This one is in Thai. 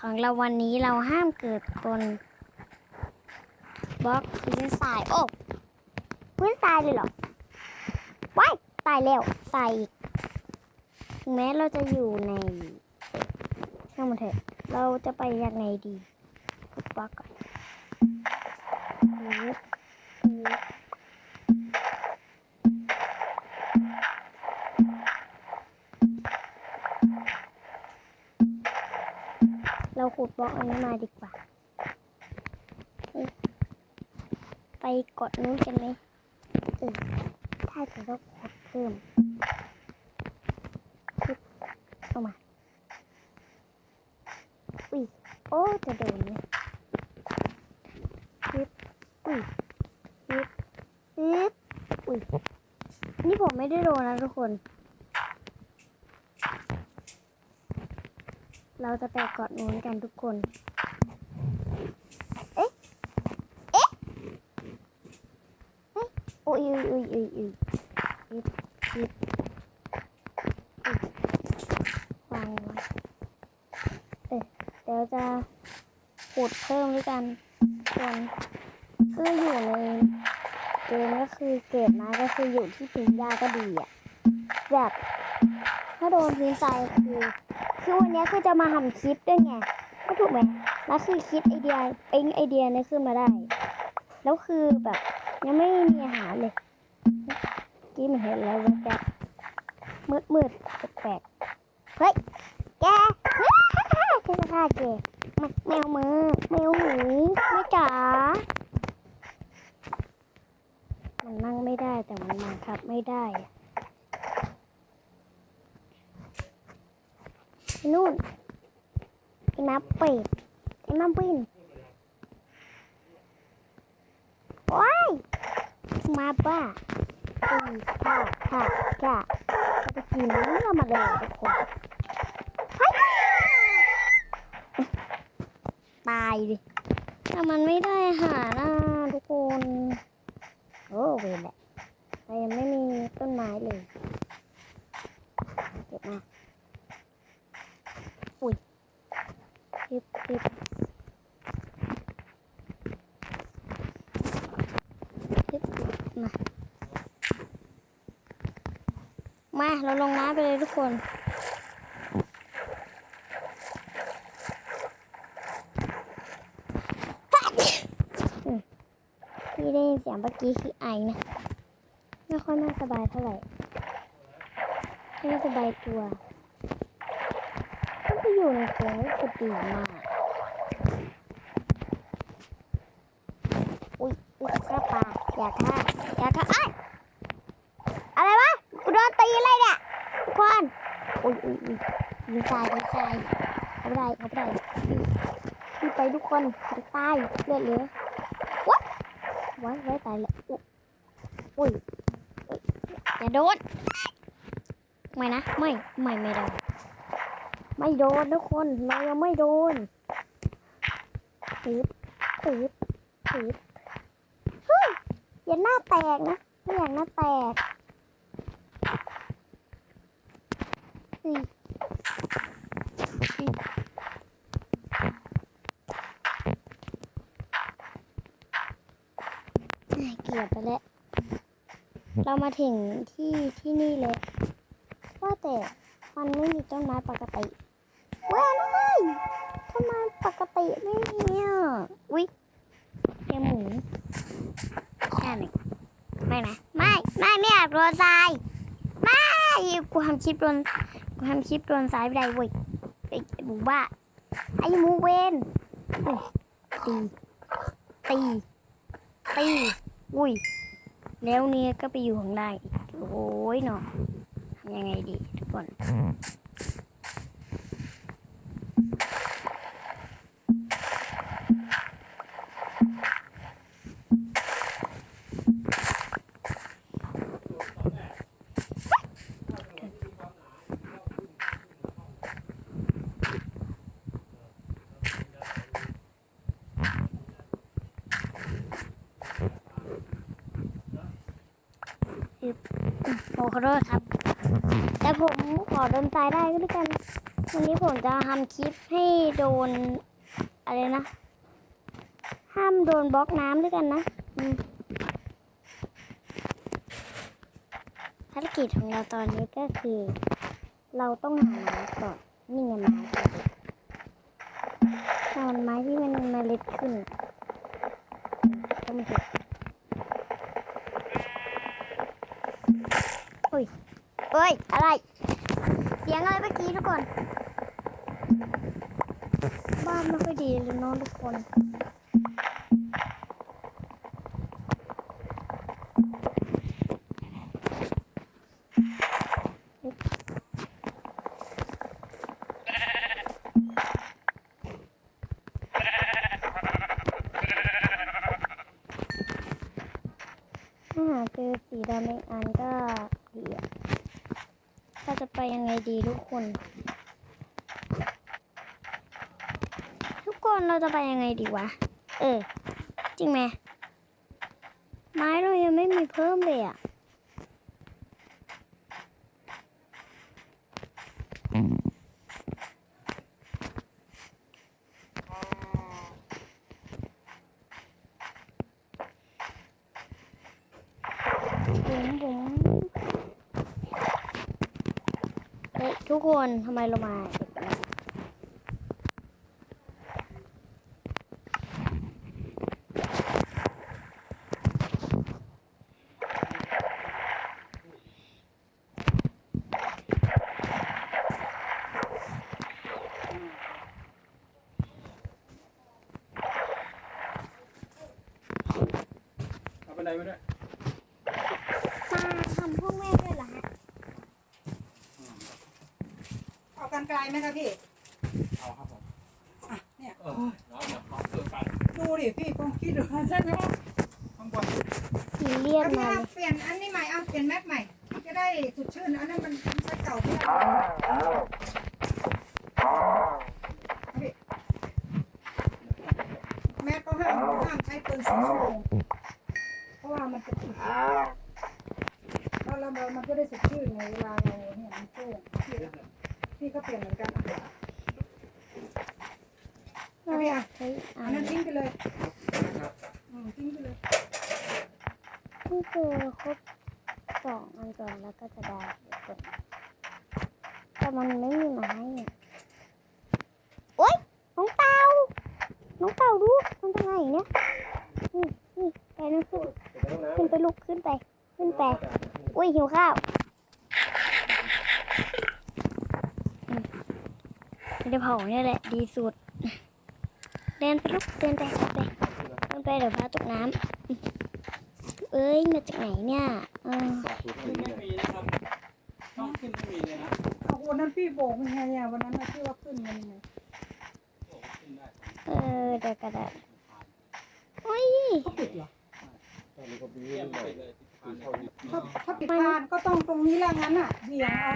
ของเราวันนี้เราห้ามเกิดบนบล็อกพื้นทราย โอ้พื้นทรายเลยเหรอว้ายตายแล้วทรายอีกถึงแม้เราจะอยู่ในช่างมันเถอะ เราจะไปยังไงดีบล็อกก่อน ขุดบล็อกอันนี้มาดีกว่า ไปกดนู้นกันไหมเออถ้าจะต้องขุดเพิ่มปึ๊บเข้ามาอุ้ยโอ้จะโดนเลยปึ๊บอุ้ยปึ๊บปึ๊บอุ้ยนี่ผมไม่ได้โดนนะทุกคน เราจะแตกเกาะนู้นกันทุกคน เอ๊ะ เอ๊ะเอ๊ะอุ้ยอุ้ยอุ้ยอุ้ยอุ้ยปึ๊บปึ๊บอุ้ยวางไว้เดี๋ยวจะขุดเพิ่มด้วยกันส่วนคืออยู่ในเกมก็คือเกิดมาก็คืออยู่ที่พื้นหญ้าก็ดีอะ แบบ ถ้าโดนพื้นทรายคือ คือวันนี้คือจะมาทำคลิปด้วยไงก็ถูกไหมแล้วคือคิดไอเดียเองไอเดียนี้ขึ้นมาได้ แล้วคือแบบยังไม่มีอาหารเลยกี้มันเห็นแล้วแวบๆมืดมืดๆแปลกเฮ้ยแกฉันจะฆ่าแกแมแมวมือแมวหมูไม่จ๋ามันนั่งไม่ได้แต่มันบังคับไม่ได้อะไอ้ นู่นไอ้มาเป็ดไอ้มาบินโอ้ยมาบ้าตีฆ่าฆ่าฆ่าจะกินเนื้อมาเลยทุกคนตายดิแต่มันไม่ได้อาหารอะทุกคน โอ้เวรแหละแต่ยังไม่มีต้นไม้เลย เก็บมา อุ้ยเก็บเก็บเก็บมา มาเราลงน้ำไปเลยทุกคน ที่ได้ยินเสียงเมื่อกี้คือไอนะ ไม่ค่อยน่าสบายเท่าไหร่ไม่สบายตัวก็ไปอยู่ในกรงก็คือดีมาก อุ้ยอุ้ยฆ่าปลาอย่าฆ่าอย่าฆ่าไอ้ยอะไรวะกูโดนตีอะไรเนี่ยทุกคน อุ้ยยิงตายยิงตายเอาไปเอาไปได้รีบไปทุกคนจะตายเลือดเหลือไว้ไว้ตายแล้วอุ๊ยอุ้ยอุ๊ยอย่าโดนไม่นะไม่ไม่ไม่โดนไม่โดนทุกคนเรายังไม่โดนปึ๊บปึ๊บปึ๊บเฮ้ยอย่าหน้าแตกนะไม่อยากหน้าแตกเฮ้ยเฮ้ย น่เกลียดไปแล้ว เรามาถึงที่ที่นี่เลย ว่าแต่มันไม่มีต้นไม้ปกติเว้ยอะไรต้นไม้ปกติไม่มีอะอุ๊ยเจอหมูแค่ไหนไม่นะ ไม่ ไม่ ไม่อยากโดนทรายไม่กูทำคลิปโดน ทำคลิปโดนสายไปได้เว้ยไอ้หมูบ้าไอ้หมูเวนตีตีตีอุ้ย แล้วเนี่ยก็ไปอยู่ข้างล่างอีกโอ้ยเนาะทำยังไงดีทุกคน โอ้ขอโทษครับ แต่ผมขอโดนตายได้ก็แล้วกัน วันนี้ผมจะทำคลิปให้โดน อะไรนะ ห้ามโดนบล็อกน้ำด้วยกันนะภารกิจของเราตอนนี้ก็คือ เราต้องหาไม้ก่อน นี่ไงไม้ตอนไม้ที่มันเมล็ดขึ้นต้องเก็บเฮ้ย เฮ้ย อะไร เสียงอะไรเมื่อกี้ทุกคน บ้านไม่ค่อยดีเลยน้องทุกคนถ้าหาเจอสีดำอีกอันก็ดีอ เราจะไปยังไงดีทุกคน ทุกคนเราจะไปยังไงดีวะ เออ จริงไหมไม้เรายังไม่มีเพิ่มเลยอะ บุ๋มบุ๋มเฮ้ย ทุกคนทำไมเรามาเด็กกันแล้วเอาบันไดมาด้วยมาทำพวกแม่ด้วย เหรอฮะเอากันไกลไหมคะพี่ เอาครับผมอะเนี่ย เออเราเดี๋ยวลองเปิดกันดูดิพี่คงคิดดูใช่ไหมว่าข้างบนผีเลียนเอาพี่มาเอาเลยเปลี่ยนอันนี้ใหม่เอาเปลี่ยนแมปใหม่ จะได้สดชื่นอันนั้นมันใช้เก่าพี่เอาพี่แม่ก็ห้ามห้ามใช้เกินสองชั่วโมงเพราะว่ามันจะติดแล้วเราเรามันก็ได้สดชื่นในเวลาเราเนี่ยมันโค้งพี่พี่ก็เปลี่ยน เหมือนกันอะเฮ้ยเฮ้ยอ่าอันนั้นทิ้งไปเลยอืมทิ้งไปเลยนี่คือครบสองอันก่อนแล้วก็จะได้ทุกคนแต่มันไม่มีไม้อะโอ๊ยน้องเต่าน้องเต่าดูมันเป็นไงเนี่ยนี่นี่ไปนั่นขึ้นขึ้นไปลุกขึ้นไป ขึ้นไป อุ้ยหิวข้าวอืม ไม่ได้เผาเนี่ยแหละดีสุด เดินไปลุกเดินไปเดินไปเดินไปเดี๋ยวพาตกน้ำอืมเอ้ยมาจากไหนเนี่ยเออขึ้นไม่มีนะครับช่องขึ้นไม่มีเลยนะเอาวันนั้นพี่โบกยังไงอะวันนั้นน่ะที่ว่าขึ้นมันยังไงโอ้ขึ้นได้เออเดี๋ยวกระดาษโอ้ยเขาปิดเหรอเยี่ยมไปเลยที่ผ่านเนี่ยถ้าถ้าปิดพานก็ต้องตรงนี้แหละงั้นอะเบี่ยงเอา